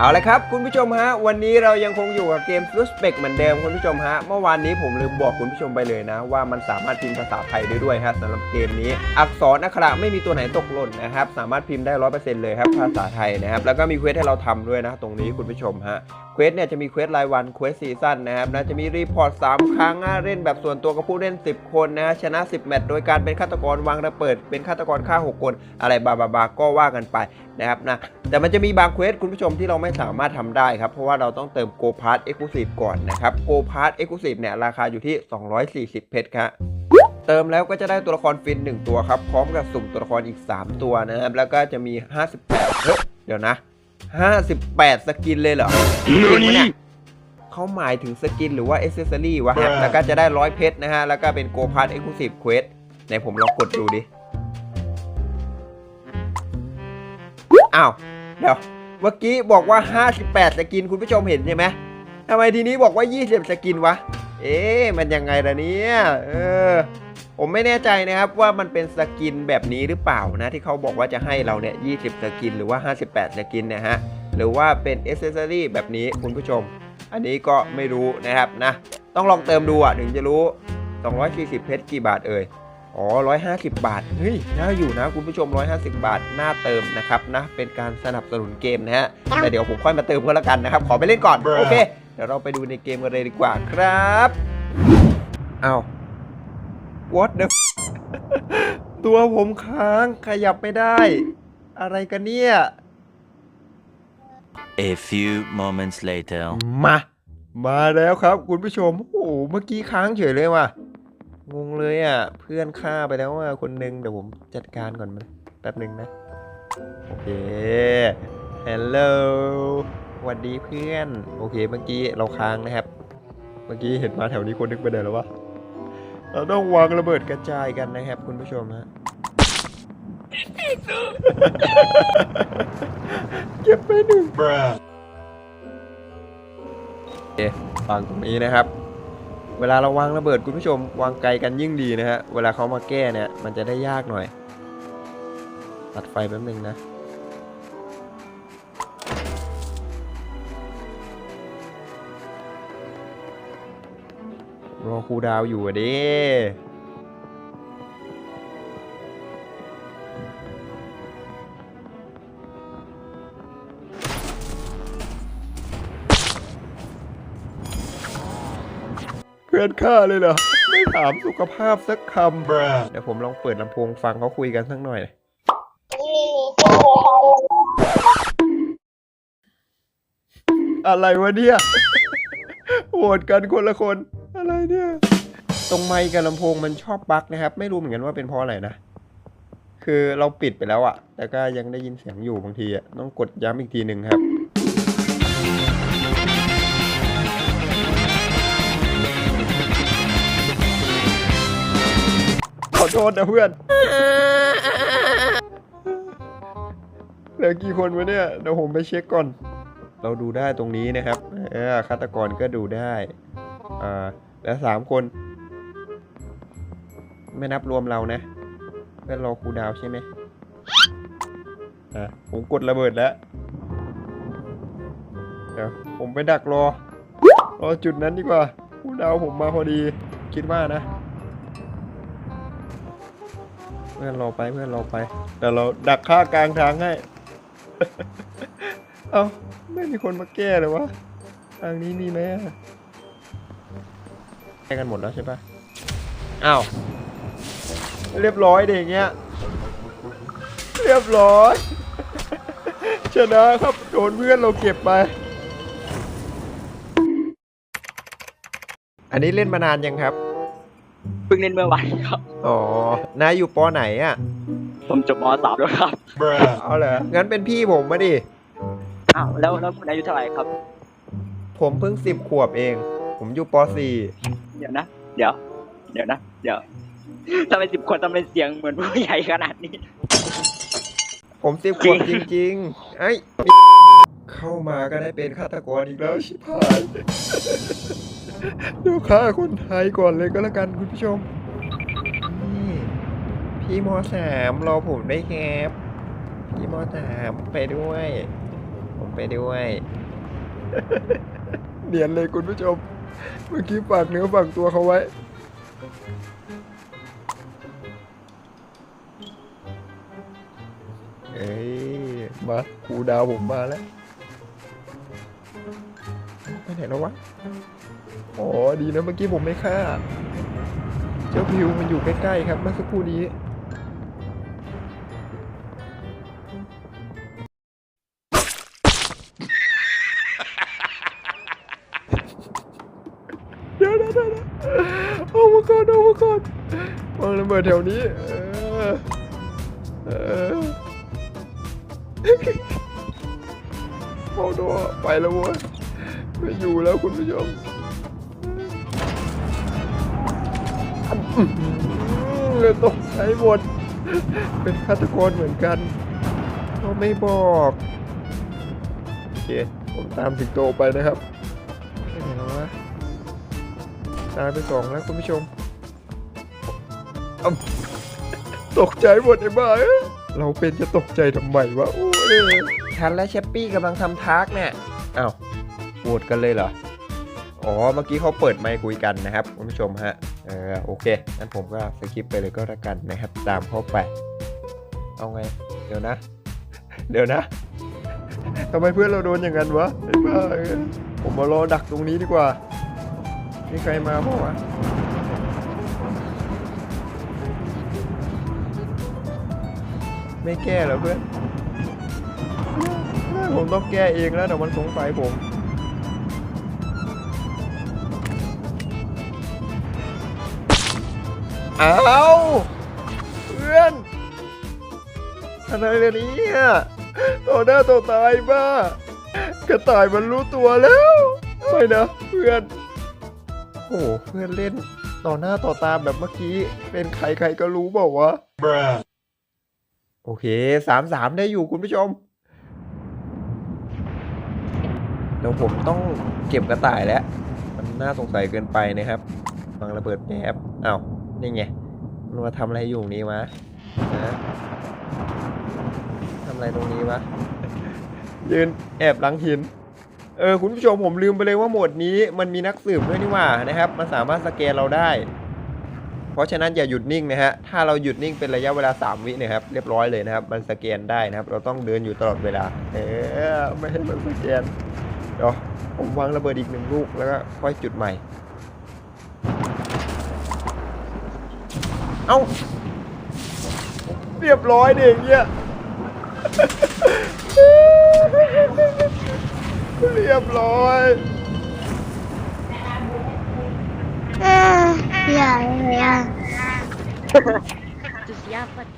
เอาละครับคุณผู้ชมฮะวันนี้เรายังคงอยู่กับเกม s u s p e c เหมือนเดิมคุณผู้ชมฮะเมื่อวานนี้ผมลืมบอกคุณผู้ชมไปเลยนะ ว่ามันสามารถพิมพ์ภาษาไทยได้ด้วยฮะสำหรับเกมนี้ อักษรอักขระไม่มีตัวไหนตกหล่นนะครับสามารถพิมพ์ได้ร้อยเปอร์เซ็นต์เลยครับภาษาไทยนะครับแล้วก็มีเควสให้เราทำด้วยนะ ตรงนี้คุณผู้ชมฮะ ควสเนี่ยจะมีเควสรายวันเควสซีซั่นนะครับนะจะมีรีพอร์ต 3 ครั้งเล่นแบบส่วนตัวกับผู้เล่น 10 คนนะชนะ 10 แมตช์โดยการเป็นฆาตกรวางระเบิด เป็นฆาตกรฆ่า 6 คน อะไรบาบาบาก็ว่ากันไปนะครับนะแต่มันจะมีบางเควสคุณผู้ชมที่เราไม่สามารถทำได้ครับ เพราะว่าเราต้องเติมโกพาร์ตเอ็กซ์คลูซีฟก่อนนะครับโกพาร์ตเอ็กซ์คลูซีฟเนี่ยราคาอยู่ที่ 240 เพชรครับเติมแล้วก็จะได้ตัวละครฟิน 1 ตัวครับ พร้อมกับสุ่มตัวละครอีก 3 ตัวนะครับแล้วก็จะมี 58เฮ้ยเดี๋ยวนะ 58 สกินเลยเหรอจริงปะเนี่ยเขาหมายถึงสกินหรือว่าเอเซสซอรี่วะฮะ แล้วก็จะได้ร้อยเพชรนะฮะ แล้วก็เป็นโกพาร์ตเอ็กซ์คลูซีฟเควสไหนผมลองกดดูดิ อ้าว เดี๋ยว เมื่อกี้บอกว่า 58 สกินคุณผู้ชมเห็นใช่ไหมทำไมทีนี้บอกว่า 20 สกินวะ เอ๊ะมันยังไงล่ะเนี่ย เออ ผมไม่แน่ใจนะครับว่ามันเป็นสกินแบบนี้หรือเปล่านะที่เขาบอกว่าจะให้เราเนี่ย20 สกินหรือว่า 58 สกินนะฮะหรือว่าเป็นเอเซอรี่แบบนี้คุณผู้ชม อันนี้ก็ไม่รู้นะครับนะ ต้องลองเติมดูอะถึงจะรู้ 240 เพชรกี่บาทเอ่ยอ๋อ 150 บาท เฮ้ย น่าอยู่นะคุณผู้ชม 150 บาท น่าเติมนะครับนะ เป็นการสนับสนุนเกมนะฮะ แต่เดี๋ยวผมค่อยมาเติมก็แล้วกันนะครับ ขอไปเล่นก่อน โอเค เดี๋ยวเราไปดูในเกมกันเลยดีกว่าครับ เอาว what the ตัวผมค้างขยับไม่ได้ อะไรกันเนี่ย A few moments later. มา มาแล้วครับ คุณผู้ชม โอ้โหเมื่อกี้ค้างเฉยเลยว่ะ งงเลยอะ เพื่อนฆ่าไปแล้วอะคนหนึ่งเดี๋ยวผมจัดการก่อนมันแป๊บหนึ่งนะ โอเคฮัลโหลสวัสดีเพื่อน โอเค เมื่อกี้เราค้างนะครับ เมื่อกี้เห็นมาแถวนี้คนนึกไปไหนแล้ววะ เราต้องวางระเบิดกระจายกันนะครับคุณผู้ชมฮะเก็บไปหนึ่งวางตรงนี้นะครับ เวลาเราวางระเบิดคุณผู้ชม วางไกลกันยิ่งดีนะฮะ เวลาเขามาแก้เนี่ย มันจะได้ยากหน่อย ตัดไฟแป๊บนึงนะ รอครูดาวอยู่อะดิเพื่อนฆ่าเลยเหรอ ไม่ถามสุขภาพสักคำเดี๋ยวผมลองเปิดลำโพงฟังเขาคุยกันสักหน่อย อะไรวะเนี่ย โหวตกันคนละคน อะไรเนี่ย ตรงไมค์กับลำโพงมันชอบบั๊กนะครับ ไม่รู้เหมือนกันว่าเป็นเพราะอะไรนะ คือเราปิดไปแล้วอะแต่ก็ยังได้ยินเสียงอยู่บางทีอะต้องกดย้ำอีกทีหนึ่งครับขอโทษนะเพื่อนเหลือกี่คนวะเนี่ย เดี๋ยวผมไปเช็คก่อน เราดูได้ตรงนี้นะครับ เออฆาตกรก็ดูได้ อ่า แล้วสามคน ไม่นับรวมเรานะ เพื่อนรอครูดาวใช่ไหมอะผมกดระเบิดแล้ว เดี๋ยวผมไปดักรอ รอจุดนั้นดีกว่าครูดาวผมมาพอดี คิดว่านะ เพื่อนรอไปเพื่อนรอไปเดี๋ยวเราดักค่ากลางทางให้ เอ้าไม่มีคนมาแก้เลยวะทางนี้มีไหมอะ แก้กันหมดแล้วใช่ปะอ้าวเรียบร้อยเด็กเงี้ย เรียบร้อย ชนะครับโดนเพื่อนเราเก็บไป อันนี้เล่นมานานยังครับ เพิ่งเล่นเมื่อวานครับ อ๋อนายอยู่ปอไหนอะ ผมจบมสามแล้วครับ เอาเหรอ งั้นเป็นพี่ผมมาดิ อ้าวแล้วแล้วคุณอายุเท่าไหร่ครับ ผมเพิ่งสิบขวบเอง ผมอยู่ปสี่เดี๋ยวนะ เดี๋ยว เดี๋ยวนะ เดี๋ยวทำไมสิบคนทำไมเสียงเหมือนผู้ใหญ่ขนาดนี้ผมสิบขวบจริงๆไอ้ยเข้ามาก็ได้เป็นฆาตกรอีกแล้วชิบหายเดี๋ยวฆ่าคนไทยก่อนเลยก็แล้วกันคุณผู้ชมนี่พี่มสามรอผมได้วยครับพี่มสามไปด้วย ผมไปด้วย เนียนเลยคุณผู้ชม เมื่อกี้ฝากเนื้อฝากตัวเขาไว้ เอ้ย มาครูดาวผมมาแล้ว ไปไหนแล้ววะ อ๋อ ดีนะเมื่อกี้ผมไม่ฆ่า เจ้าพิวมันอยู่ใกล้ๆครับเมื่อสักครู่นี้ เดี๋ยวเดี๋ยวเดี๋ยวเอามาก่อนเอามาก่อนวางระเบิดแถวนี้เออเออโมโดไปแล้วว้ยไม่อยู่แล้วคุณผู้ชมอื้ออตกใจหมด เป็นฆาตกรเหมือนกันก็ไม่บอก โอเค ผมตามสิงโตไปนะครับ ตายไปสองแล้วคุณผู้ชมอ้ำตกใจหมดไอ้บ้าเอ้ยเราเป็นจะตกใจทำไมวะโอ้ยฉันและเชปปี้กำลังทำทาร์กเนี่ยอ้าวโหวตกันเลยเหรอ อ๋อ เมื่อกี้เขาเปิดไมค์คุยกันนะครับคุณผู้ชมฮะ เออโอเค งั้นผมก็สกิปไปเลยก็แล้วกันนะครับ ตามเข้าไป เอาไง เดี๋ยวนะ เดี๋ยวนะทำไมเพื่อนเราโดนอย่างนั้นวะไอ้บ้าเอ้ยผมมารอดักตรงนี้ดีกว่า มีใครมาบ้างวะไม่แก้เหรอเพื่อนผมต้องแก้เองแล้วเดี๋ยวมันสงสัยผมอ้าวเพื่อนอะไรเนี่ยต่อหน้าต่อตายบ้ากระต่ายมันรู้ตัวแล้วไม่นะเพื่อน โอ้โห เพื่อนเล่นต่อหน้าต่อตาแบบเมื่อกี้ เป็นใครใครก็รู้เปล่าวะ โอเคสามสามได้อยู่คุณผู้ชมเดี๋ยวผมต้องเก็บกระต่ายแล้ว มันน่าสงสัยเกินไปนะครับวางระเบิดแป๊บอ้าวนี่ไงมันมาทำอะไรอยู่ตรงนี้วะนะทำอะไรตรงนี้วะยืนแอบหลังหิน เออคุณผู้ชมผมลืมไปเลยว่าโหมดนี้มันมีนักสืบด้วยนี่หว่านะครับมันสามารถสแกนเราได้ เพราะฉะนั้นอย่าหยุดนิ่งนะฮะถ้าเราหยุดนิ่งเป็นระยะเวลา 3 วิเนะครับเรียบร้อยเลยนะครับ มันสแกนได้นะครับ เราต้องเดินอยู่ตลอดเวลาเออไม่ให้มันสแกนเดี๋ยวผมวางระเบิดอีกหนึ่งลูกแล้วก็ค่อยจุดใหม่ เอ้าเรียบร้อยเด็กเนี่ย เรียบร้อย Ah, ya, ya. Itu siapa, Cuk?